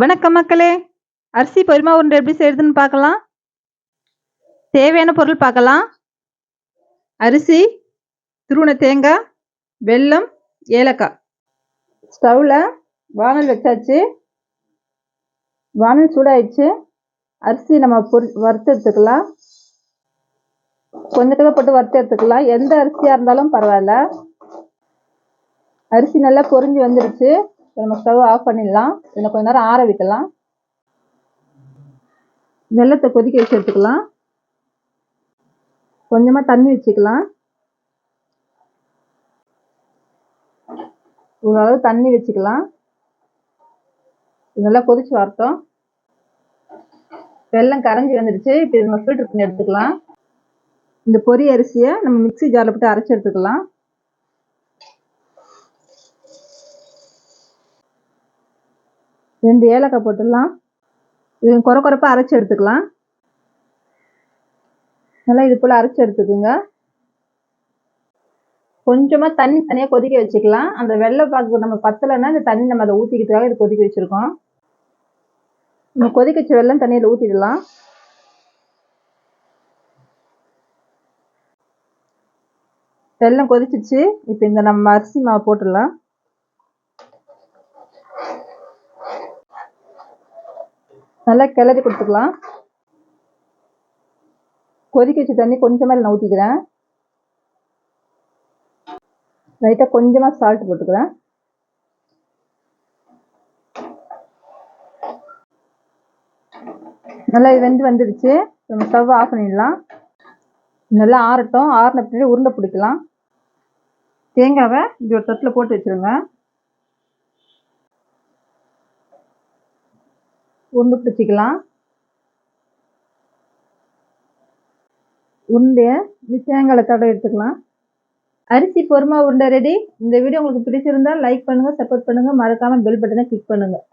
வணக்கம் மக்களே. அரிசி பொரிமா உருண்டை எப்படி செய்யறதுன்னு பார்க்கலாம். தேவையான பொருள் பார்க்கலாம். அரிசி துருவன தேங்காய் வெல்லம் ஏலக்காய். ஸ்டவ்வில் வானல் வச்சாச்சு. வானல் சூடாயிடுச்சு. அரிசி நம்ம பொரி வறுத்து எடுத்துக்கலாம். கொஞ்சத்துக்கு போட்டு வறுத்து எடுத்துக்கலாம். எந்த அரிசியாக இருந்தாலும் பரவாயில்ல. அரிசி நல்லா பொரிஞ்சு வந்துடுச்சு நம்ம ஸ்டவ் ஆஃப் பண்ணிடலாம். இதில் கொஞ்ச நேரம் ஆற வைக்கலாம். வெள்ளத்தை கொதிக்க வச்சு எடுத்துக்கலாம் கொஞ்சமாக தண்ணி வச்சுக்கலாம். ஓரளவு தண்ணி வச்சுக்கலாம். நல்லா கொதிச்சு வரட்டும். வெள்ளம் கரைஞ்சி வந்துடுச்சு இப்போ நம்ம ஃபில்டர் பண்ணி எடுத்துக்கலாம். இந்த பொரி அரிசியை நம்ம மிக்சி ஜாரில் போட்டு அரைச்சி எடுத்துக்கலாம். ரெண்டு ஏலக்காய் போட்டுடலாம். இது குறை குறைப்பாக அரைச்சி எடுத்துக்கலாம். நல்லா இது போல் அரைச்சி எடுத்துக்கோங்க. கொஞ்சமாக தண்ணி தனியாக கொதிக்க வச்சுக்கலாம். அந்த வெள்ளை பாக்கு நம்ம பத்தலைன்னா இந்த தண்ணி நம்ம அதை ஊற்றிக்கிறதுக்காக இது கொதிக்க வச்சுருக்கோம். நம்ம கொதிக்க வச்ச வெள்ளம் தண்ணியில் ஊற்றிடலாம் வெள்ளம் கொதிச்சிச்சு. இப்போ இந்த நம்ம அரிசி மாவு போட்டுடலாம். நல்லா கிளறி கொடுத்துக்கலாம். கொதிக்க வச்ச தண்ணி கொஞ்சமாக நான் ஊற்றிக்கிறேன் லைட்டாக கொஞ்சமாக சால்ட் போட்டுக்கிறேன். நல்லா இது வெந்து வந்துடுச்சு நம்ம ஸ்டவ் ஆஃப் பண்ணிடலாம். நல்லா ஆறட்டும். ஆறின பின்னாடி உருண்டை பிடிக்கலாம். தேங்காவை இப்படி ஒரு தட்டில் போட்டு வச்சுருங்க. உருண்டு பிடிச்சிக்கலாம். உருண்டையை தேங்காயில் தடவை எடுத்துக்கலாம். அரிசி பொறுமா உருண்டை ரெடி இந்த வீடியோ உங்களுக்கு பிடிச்சிருந்தா லைக் பண்ணுங்கள் சப்போர்ட் பண்ணுங்கள் மறக்காமல் பெல் பட்டனை கிளிக் பண்ணுங்கள்